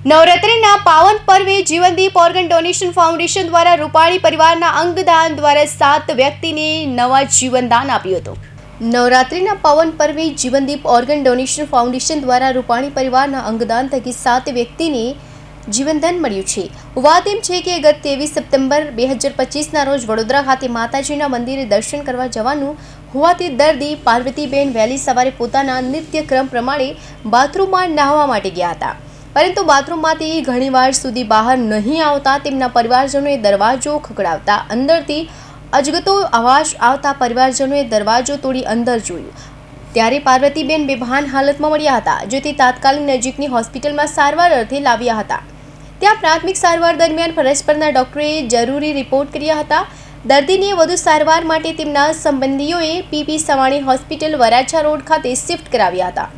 નવરાત્રિના પાવન પર્વે જીવનદીપ ઓર્ગન ડોનેશન ફાઉન્ડેશન દ્વારા રૂપાણી પરિવારના અંગદાન દ્વારા સાત વ્યક્તિને નવા જીવનદાન આપ્યું હતું. નવરાત્રિના પાવન પર્વે જીવનદીપ ઓર્ગન ડોનેશન ફાઉન્ડેશન દ્વારા રૂપાણી પરિવારના અંગદાન થકી સાત વ્યક્તિને જીવનદાન મળ્યું છે. વાત એમ છે કે ગત ત્રેવીસ સપ્ટેમ્બર બે હજાર પચીસના રોજ વડોદરા ખાતે માતાજીના મંદિરે દર્શન કરવા જવાનું હોવાથી દર્દી પાર્વતીબેન વહેલી સવારે પોતાના નિત્યક્રમ પ્રમાણે બાથરૂમમાં નહાવા માટે ગયા હતા. પરંતુ બાથરૂમમાંથી ઘણીવાર સુધી બહાર નહીં આવતા તેમના પરિવારજનોએ દરવાજો ખખડાવતા અંદરથી અજગતો અવાજ આવતા પરિવારજનોએ દરવાજો તોડી અંદર જોયું. ત્યારે પાર્વતીબેન બેભાન હાલતમાં મળ્યા હતા, જેથી તાત્કાલિક નજીકની હોસ્પિટલમાં સારવાર અર્થે લાવ્યા હતા. ત્યાં પ્રાથમિક સારવાર દરમિયાન ફરજ પરના ડોક્ટરે જરૂરી રિપોર્ટ કર્યા હતા. દર્દીને વધુ સારવાર માટે તેમના સંબંધીઓએ P P Savani hospital Varachha road ખાતે શિફ્ટ કરાવ્યા હતા.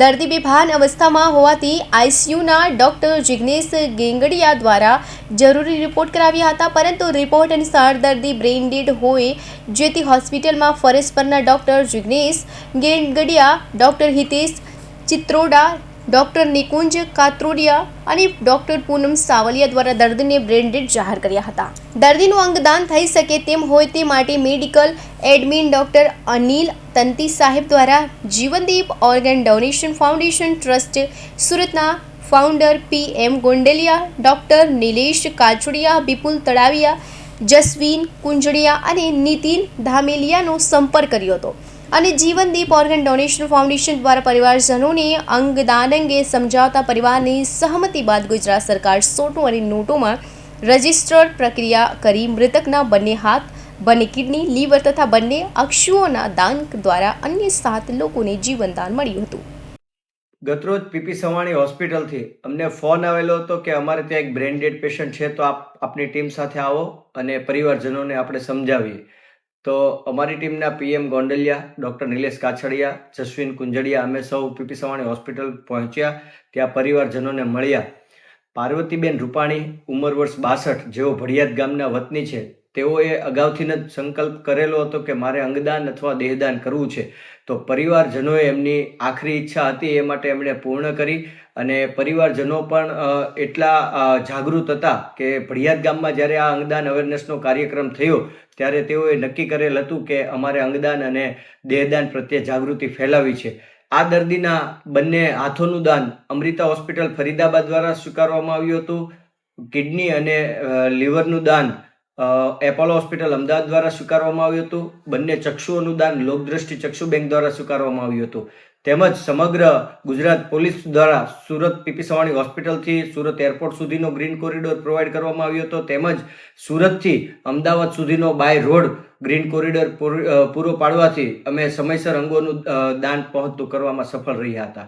દર્દી બેભાન અવસ્થામાં હોવાથી આઈસીયુના ડોક્ટર જિગ્નેશ ગેંગડિયા દ્વારા જરૂરી રિપોર્ટ કરાવ્યા હતા, પરંતુ રિપોર્ટ અનુસાર દર્દી બ્રેઇન ડેડ હોય, જેથી હોસ્પિટલમાં ફરજ પરના doctor Jignesh Gengadiya, doctor Hitesh Chitroda doctor Nikunj Katrodiya અને ડોક્ટર પૂનમ સાવલિયા દ્વારા દર્દીને બ્રેન્ડેડ જાહેર કર્યા હતા. દર્દીનું અંગદાન થઈ શકે તેમ હોય તે માટે medical admin doctor Anil Tanti સાહેબ દ્વારા Jivandeep organ donation foundation trust, સુરતના founder P M Gondaliya, doctor Nilesh Kachhadiya Vipul Talaviya, Jasveen Kunjadiya અને નીતિન ધામેલિયાનો સંપર્ક કર્યો હતો. અને જીવનદીપ ઓર્ગન ડોનેશન ફાઉન્ડેશન દ્વારા પરિવારજનોને અંગદાન અંગે સમજાવતા પરિવારની સહમતિ બાદ ગુજરાત સરકાર સોટો અને નોટોમાં રજિસ્ટર્ડ પ્રક્રિયા કરી મૃતકના બંને હાથ, બંને કિડની, લીવર તથા બંને અક્ષુઓના દાન દ્વારા અન્ય સાત લોકોને જીવનદાન મળ્યું હતું. ગતરોજ પીપી સવાણી હોસ્પિટલથી અમને ફોન આવેલો હતો કે અમારે ત્યાં એક બ્રેન ડેડ પેશન્ટ છે, તો આપ આપની ટીમ સાથે આવો અને પરિવારજનોને આપણે સમજાવીએ. તો અમારી ટીમના P M Gondaliya, doctor Nilesh Kachhadiya, Jasveen Kunjadiya, અમે સૌ પીપી સવાણી હોસ્પિટલ પહોંચ્યા. ત્યાં પરિવારજનોને મળ્યા. પાર્વતીબેન રૂપાણી, ઉંમર વર્ષ બાસઠ, જેઓ ભડિયાદ ગામના વતની છે. તેઓએ અગાઉથી જ સંકલ્પ કરેલો હતો કે મારે અંગદાન અથવા દેહદાન કરવું છે. તો પરિવારજનોએ એમની આખરી ઈચ્છા હતી એ માટે એમણે પૂર્ણ કરી અને પરિવારજનો પણ એટલા જાગૃત હતા કે ભડિયાદ ગામમાં જ્યારે આ અંગદાન અવેરનેસનો કાર્યક્રમ થયો, ત્યારે તેઓએ નક્કી કરેલ હતું કે અમારે અંગદાન અને દેહદાન પ્રત્યે જાગૃતિ ફેલાવી છે. આ દર્દીના બંને હાથોનું દાન અમૃતા હોસ્પિટલ ફરીદાબાદ દ્વારા સ્વીકારવામાં આવ્યું હતું. કિડની અને લિવરનું દાન એપોલો હોસ્પિટલ અમદાવાદ દ્વારા સ્વીકારવામાં આવ્યું હતું. બંને ચક્ષુઓનું દાન લોકદ્રષ્ટિ ચક્ષુ બેંક દ્વારા સ્વીકારવામાં આવ્યું હતું. તેમજ સમગ્ર ગુજરાત પોલીસ દ્વારા સુરત પીપી સવાણી હોસ્પિટલથી સુરત એરપોર્ટ સુધીનો ગ્રીન કોરિડોર પ્રોવાઈડ કરવામાં આવ્યો હતો. તેમજ સુરતથી અમદાવાદ સુધીનો બાય રોડ ગ્રીન કોરિડોર પૂરો પાડવાથી અમે સમયસર અંગોનું દાન પહોંચતું કરવામાં સફળ રહ્યા હતા.